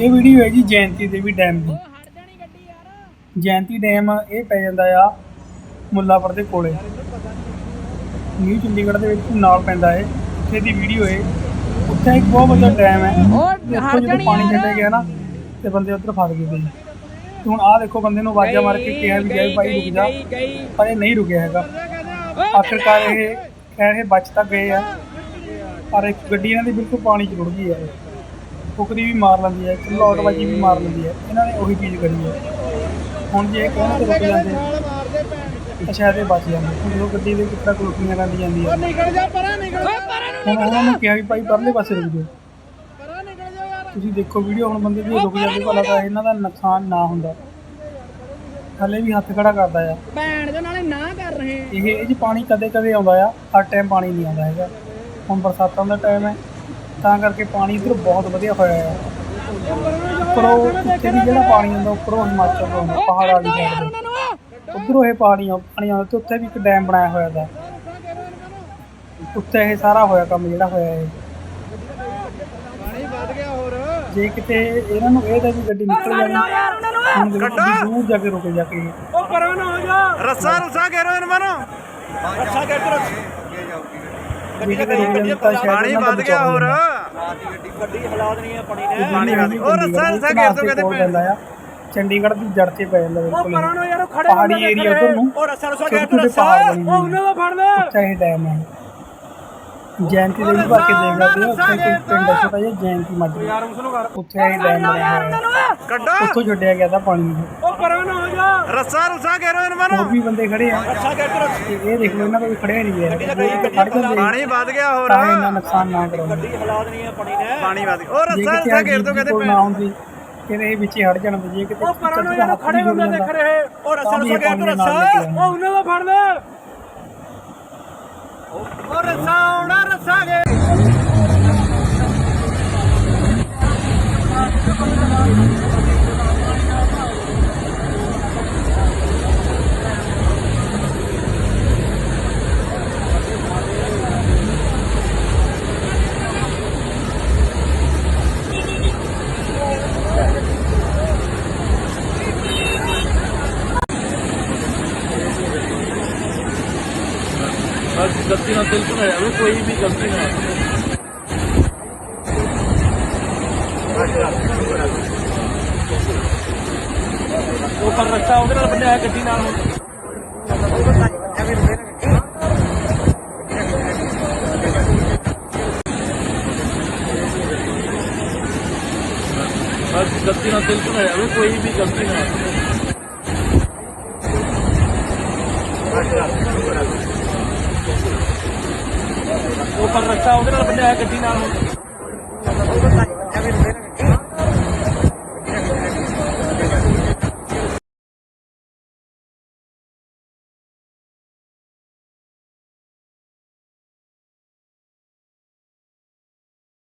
ਇਹ ਵੀਡੀਓ ਹੈ ਜੀ ਜੈਂਤੀ ਦੇਵੀ ਡੈਮ ਦੀ। ਜੈਂਤੀ ਡੈਮ ਇਹ ਪੈ ਜਾਂਦਾ ਆ ਮੁੱਲਾਪੁਰ ਦੇ ਕੋਲੇ। ਨਿਊ ਚੰਡੀਗੜ੍ਹ ਦੇ ਵਿੱਚ ਨਾਲ ਪੈਂਦਾ ਹੈ ਉੱਥੇ ਦੀ ਵੀਡੀਓ ਹੈ ਉੱਥੇ ਇੱਕ ਬਹੁਤ ਵੱਡਾ ਡੈਮ ਹੈ। ਉੱਥੋਂ ਜਦੋਂ ਪਾਣੀ ਛੱਡਿਆ ਗਿਆ ਨਾ ਤੇ ਬੰਦੇ ਉੱਧਰ ਫਸ ਗਏ ਤੇ ਹੁਣ ਆਹ ਦੇਖੋ ਬੰਦੇ ਨੂੰ ਆਵਾਜ਼ਾਂ ਮਾਰ ਕੇ ਕਿਹਾ ਵੀ ਜਾਏ ਭਾਈ ਰੁਕ ਜਾ। ਪਰ ਇਹ ਨਹੀਂ ਰੁਕਿਆ ਹੈਗਾ। ਆਖਿਰਕਾਰ ਇਹ ਖੈਰ ਇਹ ਬਚ ਤਾਂ ਗਏ ਆ। ਪਰ ਇੱਕ ਗੱਡੀ ਇਹਨਾਂ ਦੀ ਬਿਲਕੁਲ ਪਾਣੀ ਚ ਰੁੜ ਗਈ ਹੈ ਫੁਕਰੀ ਵੀ ਮਾਰ ਲੈਂਦੀ ਹੈ ਚਲੋਟ ਬਾਜੀ ਵੀ ਮਾਰ ਲੈਂਦੀ ਹੈ। ਇਹਨਾਂ ਨੇ ਉਹੀ ਚੀਜ਼ ਕਰੀ ਹੈ। ਹੁਣ ਜੇ ਇਹ ਕਹਿਣ ਤੇ ਰੁਕ ਜਾਂਦੇ? ਤਾਂ ਸ਼ਾਇਦ ਇਹ ਬਚ ਜਾਂਦੇ। ਹੁਣ ਜਦੋਂ ਗੱਡੀ ਦੇ ਕਿਤਨਾ ਕੁਲਕੀਆਂ ਕਰਦੀ ਜਾਂਦੀ ਹੈ ਨਿਕਲ ਜਾ ਪਰਾਂ ਨਿਕਲ ਜਾ। ਪਰਾਂ ਹੁਣ ਉਹਨਾਂ ਨੂੰ ਕਿਹਾ ਵੀ ਭਾਈ ਪਰਲੇ ਪਾਸੇ ਰੁਕ ਜਾਓ। ਪਰਾਂ ਨਿਕਲ ਜਾ ਯਾਰ। ਤੁਸੀਂ ਦੇਖੋ ਵੀਡੀਓ ਹੁਣ ਬੰਦੇ ਜੇ ਰੁਕ ਜਾਂਦੇ ਭਲਾ ਤਾਂ ਇਹਨਾਂ ਦਾ ਨੁਕਸਾਨ ਨਾ ਹੁੰਦਾ। ਹਲੇ ਵੀ ਹੱਥ ਖੜਾ ਕਰਦਾ ਆ। ਭੈਣ ਦੇ ਨਾਲੇ ਨਾ ਕਰ ਰਹੇ। ਇਹ ਇਹ 'ਚ ਪਾਣੀ ਕਦੇ ਕਦੇ ਆਉਂਦਾ ਆ। ਹਰ ਟਾਈਮ ਪਾਣੀ ਨਹੀਂ ਆਉਂਦਾ ਹੈਗਾ। ਹੁਣ ਬਰਸਾਤਾਂ ਦਾ ਟਾਈਮ ਹੈ। ਤਾਂ ਕਰਕੇ ਪਾਣੀ ਇੱਧਰ ਬਹੁਤ ਵਧੀਆ ਹੋਇਆ ਆ। ਉੱਪਰੋਂ ਉੱਥੇ ਵੀ ਜਿਹੜਾ ਪਾਣੀ ਆਉਂਦਾ ਉੱਪਰੋਂ ਹਿਮਾਚਲ ਤੋਂ ਆਉਂਦਾ ਪਹਾੜਾਂ ਵਾਲੀ ਸਾਈਡ ਤੋਂ। ਉੱਧਰੋਂ ਇਹ ਪਾਣੀ ਆ- ਪਾਣੀ ਆਉਂਦਾ ਤੇ ਉੱਥੇ ਵੀ ਇੱਕ ਡੈਮ ਬਣਾਇਆ ਹੋਇਆ ਦਾ ਉੱਥੇ ਇਹ ਸਾਰਾ ਹੋਇਆ ਕੰਮ ਜਿਹੜਾ ਹੋਇਆ ਇਹ। ਪਾਣੀ ਵੱਧ ਗਿਆ ਹੋਰ ਜੇ ਕਿਤੇ ਇਹਨਾਂ ਨੂੰ ਇਹ ਤਾਂ ਵੀ ਗੱਡੀ ਨਿਕਲ ਜਾਣੀ ਗੱਡੀ ਦੂਰ ਜਾ ਕੇ ਰੁਕੇ ਜਾ ਕੇ। ਉਹ ਪਰਾਂ ਨਾ ਹੋ ਜਾ। ਰੱਸਾ ਰੁੱਸਾ ਘੇਰੋ ਇਹਨਾਂ ਨੂੰ। ਰੱਸਾ ਕਰ ਕੇ ਰੱਖ ਜੇ ਕਿਤੇ ਰੁਕ ਜਾਂਦੀ ਤਾਂ ਸ਼ਾਇਦ ਪਾਣੀ ਵੱਧ ਗਿਆ ਹੋਰ। ਗੱਡੀ ਹਾਲਾਤ ਨਹੀਂ ਹੈ ਪਾਣੀ ਤੇ ਪਾਣੀ ਵੱਧ- ਉਹ ਰੱਸਾ ਰੱਸਾ ਘੇਰ ਤੋਂ ਦੇ ਕਿਤੇ ਕੋਲ ਪੈਂਦਾ ਆ ਚੰਡੀਗੜ੍ਹ ਦੀ ਜੜ ਤੇ ਪੈ ਜਾਂਦਾ ਬਿਲਕੁਲ। ਨੂੰ ਪਹਾੜੀ ਏਰੀਆ ਉਧਰ ਨੂੰ। ਉਹ ਰੱਸਾ ਰੱਸਾ ਪਹਾੜ ਬਣੇ ਉਹ ਉਹਨਾਂ ਦਾ ਫੜ ਲੈ ਇਹ ਡੈਮ ਹੈ ਜੈਂਤੀ ਦੇ ਵੀ ਭਰ ਕੇ ਦੇਖ ਸਕਦੇ ਹੋ ਉੱਥੇ ਕੋਈ ਪਿੰਡ ਹੈ ਛੋਟਾ ਜਿਹਾ ਜੈਂਤੀ ਮਾਜਰੀ ਯਾਰ ਉਸ ਨੂੰ ਕਰ। ਉੱਥੇ ਇਹ ਡੈਮ ਬਣਿਆ ਹੋਇਆ ਹੈ ਕੱਢੋ ਉੱਥੋਂ ਛੱਡਿਆ ਗਿਆ ਤਾਂ ਪਾਣੀ ਨੂੰ। ਉਹ ਪਰਾਂ ਨਾ ਹੋ ਜਾ। ਰੱਸਾ ਰੁੱਸਾ ਘੇਰੋ ਇਹਨਾਂ ਨੂੰ। ਹੋਰ ਵੀ ਬੰਦੇ ਖੜੇ ਆ। ਰੱਸਾ ਕਰ ਕੇ ਰੱਖ। ਇਹ ਦੇਖ ਲਓ ਇਹਨਾਂ ਦਾ ਵੀ ਖੜਿਆ ਨਹੀਂ ਜਾਂਦੇ ਪਾਣੀ ਵੱਧ ਗਿਆ ਹੋਰ। ਤਾਂ ਇਹਨਾਂ ਨੁਕਸਾਨ ਨਾ ਕਰਾਉਂਦੇ ਗੱਡੀ ਹਾਲਾਤ ਨਹੀਂ ਹੈ ਪਾਣੀ ਨੇ ਪਾਣੀ ਵੱਧ ਗਿਆ। ਉਹ ਰੱਸਾ ਰੁੱਸਾ ਘੇਰ ਕਿਤੇ ਕੋਲ ਨਾ ਹੁੰਦੀ ਕਿਤੇ ਇਹ ਵਿੱਚੇ ਹਟ ਜਾਣ ਜੇ ਕਿਤੇ ਉਹ ਪਰਾਂ ਨੂੰ ਯਾਰ ਖੜੇ ਹੁੰਦੇ ਦੇਖ ਰਹੇ ਉਹ ਰੱਸਾ ਰੱਸਾ ਕਰ ਲੈ ਕੇ ਰੱਸਾ। ਉਹ ਉਹਨਾਂ ਦਾ ਫੜ ਲੈ ਉਹ ਰੱਸਾ। González. बस गलती ना दिल में अभी कोई भी गलती ना वो कर रखा होगा ना गड्डी नाल। बस गलती ना दिल में अभी कोई भी गलती ना ਉੱਪਰ ਰੱਖਤਾ ਉਹਦੇ ਨਾਲ ਬੰਨਿਆ ਗੱਡੀ ਨਾਲ।